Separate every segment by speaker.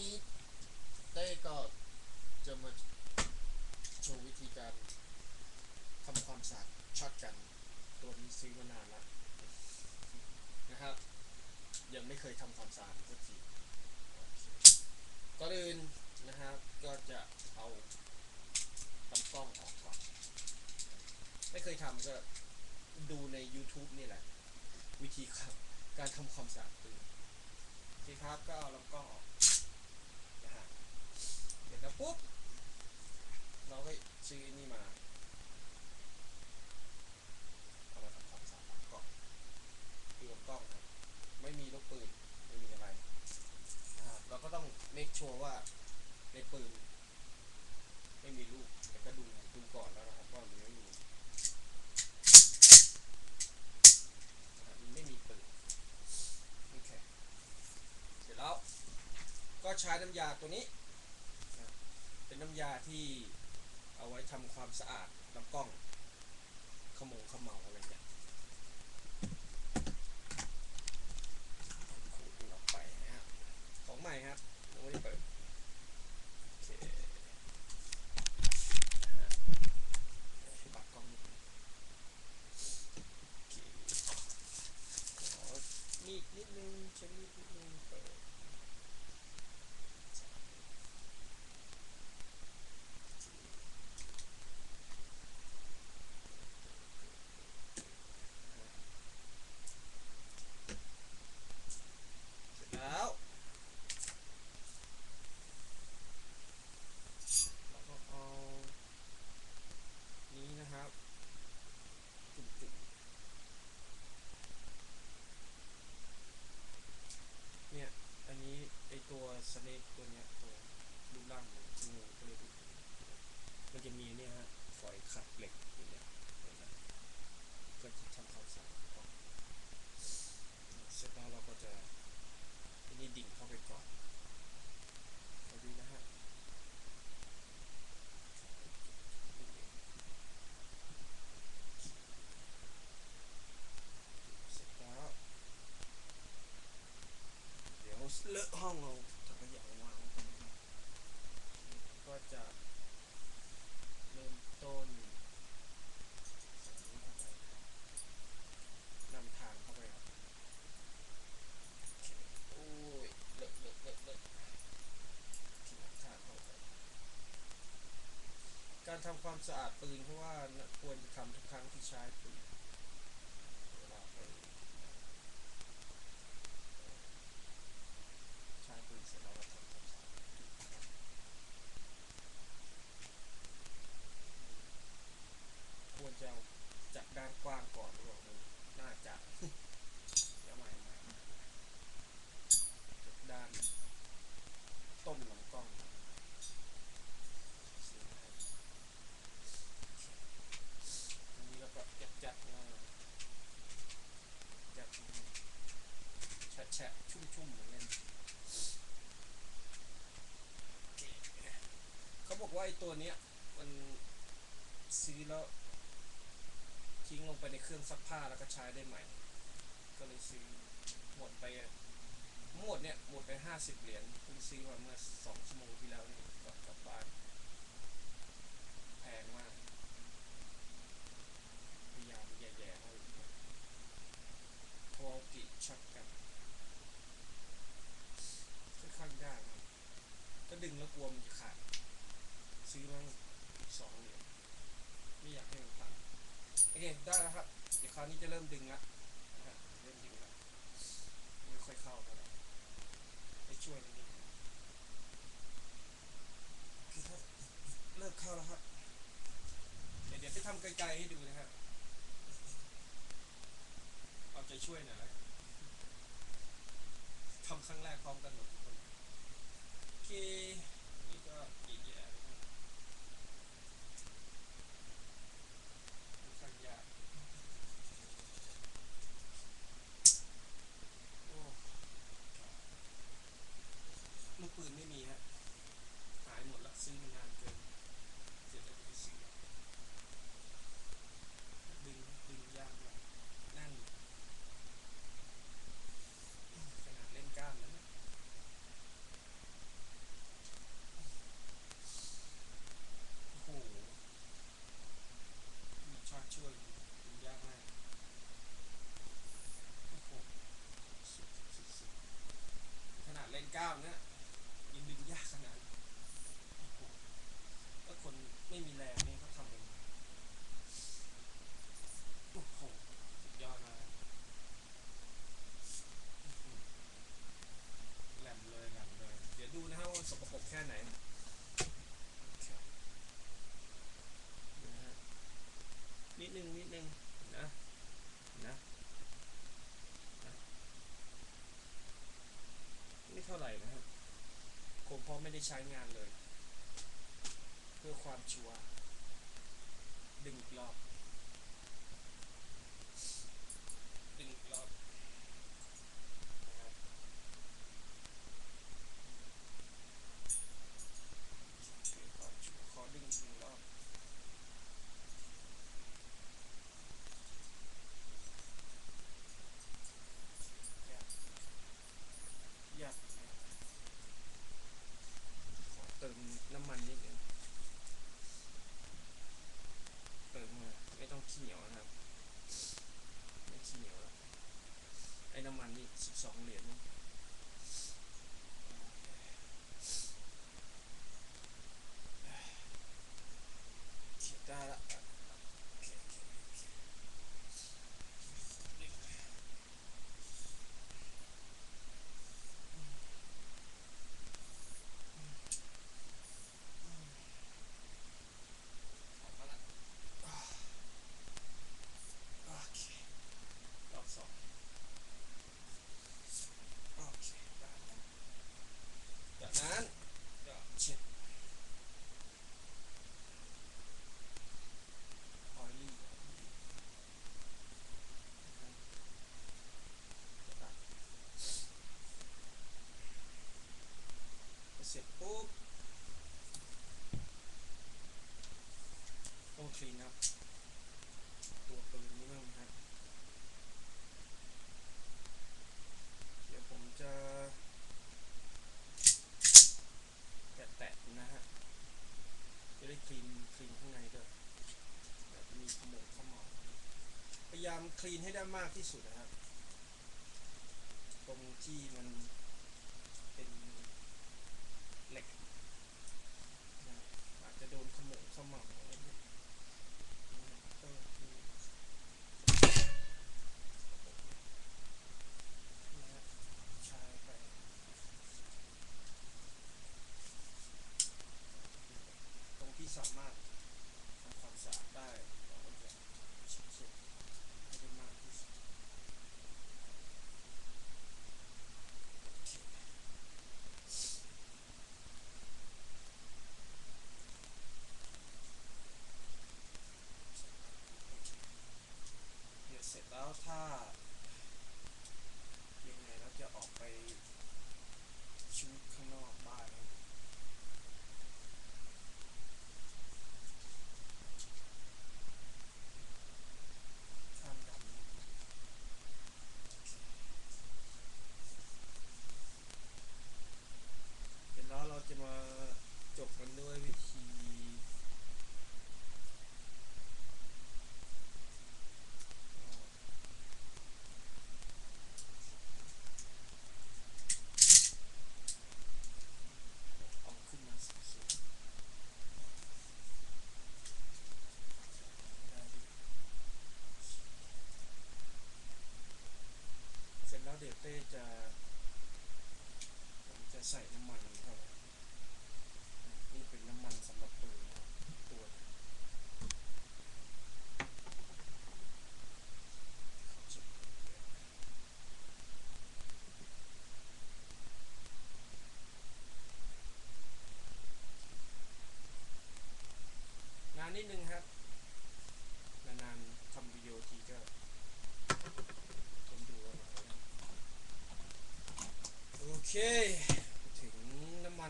Speaker 1: นี้เต้ก็จะมาโชว์วิธีการทำความสะอาดช็อตกัน ตัวนี้ซื้อมานานแล้วนะครับ ยังไม่เคยทำความสะอาดสักทีก่อนอื่นนะครับก็จะเอาลำกล้องออกก่อน ไม่เคยทำก็ดูใน YouTube นี่แหละ วิธีครับการทำความสะอาดปืนโอเครับก็เอาลำกล้องออกนะฮะเสร็ จแล้วปุ๊บเราก็ซื้อนนี่มาเอามาทำความสะอาดกล้องดูลำกล้องครับไม่มีลูกปืนไม่มีอะไรนะครับเราก็ต้อง make sure ว่าในปืนไม่มีลูกแต่ก็ดูดูก่อนแล้วนะครับว่ามันไม่มีนะครับมันไม่มีปืนโอเคเสร็จแล้วก็ใช้น้ำยาตัวนี้ เป็นน้ำยาที่เอาไว้ทำความสะอาดลำกล้องขโมงขมเหลาอะไรเนี่ยขูดออกไปนะครับของใหม่ครับยังไม่ได้เปิดโอเค ปัดกล้องนิดนึงโอเคขอมีดนิดนึงใช้มีดนิดนึงเปิดเสร็จแล้วเราก็เอา นี้นะครับจุ่มจุ่มเนี่ย อันนี้ไอตัวสเนกตัวเนี้ยตัวรูปร่างของงูก็เลยดูมันจะมีเนี่ยฮะฝอยขัดเหล็กอย่างเงี้ยเห็นไหมก็จะทำความสะอาดก่อนเสร็จแล้วเราก็จะอันนี้ดิ่งเข้าไปก่อนมาดูนะฮะ เสร็จแล้วเดี๋ยวเลอะห้องเราถังขยะวางไว้ตรงนี้ก็จะเริ่มต้นใส่นี้เข้าไปครับนำทางเข้าไปครับโอเคโอ้ยเลอะเลอะเลอะเลอะที่นำทางเข้าไป การทำ ความสะอาดปืนเพราะว่าควรจะทำทุกครั้งที่ใช้ปืน เวลาไปใช้ปืนเสร็จแล้วเราทำความสะอาดควรจะเอาจากด้านกว้างก่อนหรือเปล่ามันน่าจะ เดี๋ยวใหม่ใหม่ใหม่จากด้านต้นลำกล้องซื้อมาให้อันนี้แล้วก็ยัดยัดๆมา จะแฉะแฉะชุ่มชุ่มๆเหมือนกันโอเคเขาบอก ว่าไอ้ตัวเนี้ยมันซื้อแล้วทิ้งลงไปในเครื่องซักผ้าแล้วก็ใช้ได้ใหม่ ก็เลยซื้อหมดไปหมดเนี่ยหมดไปห้าสิบเหรียญเพิ่งซื้อมาเมื่อสองชั่วโมงที่แล้วนี่ก่อนกลับบ้านแพงมากพยายามแย่ๆเอาอีกนะ วอลกิช็อตกันค่อนข้างยากนะก็ดึงแล้วกลัวมันจะขาด ซื้อมาสองเหรียญไม่อยากให้มันขาดโอเค ได้แล้วครับ เดี๋ยวคราวนี้จะเริ่มดึงละนะฮะเริ่มดึงละไม่ค่อยเข้าเท่าไหร่ไปช่วยนิดนึงโอเคครับเริ่มเข้าแล้วครับเดี๋ยวเดี๋ยวไปทำไกลๆให้ดูนะครับเอาใจช่วยหน่อยทำครั้งแรกพร้อมกันหมดทุกคนโอเคาเนี่ยยินดึ
Speaker 2: งยากขนาถ้าคนไม่มีแรงเนี่ยเขาทำยังโอ้โหสุดยอดนะแหลมเลยแหลมเลย เดี๋ยวดูนะฮะว่าสกปรกแค่ไหน ไม่ได้ใช้งานเลย เพื่อความชัวร์ดึงกรอบี้เหนียวนะครับไม่ขี้เหนียวแล้วไอ้น้ำมันนี่สิบสองเหรียญนะายามคลีนให้ได้มากที่สุดนะครับ ตรงที่มันเป็นเหล็กอาจจะโดนขโมยสมองอรงที่สามารถทำความสะอาดได้ของเราเอง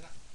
Speaker 2: Holanda.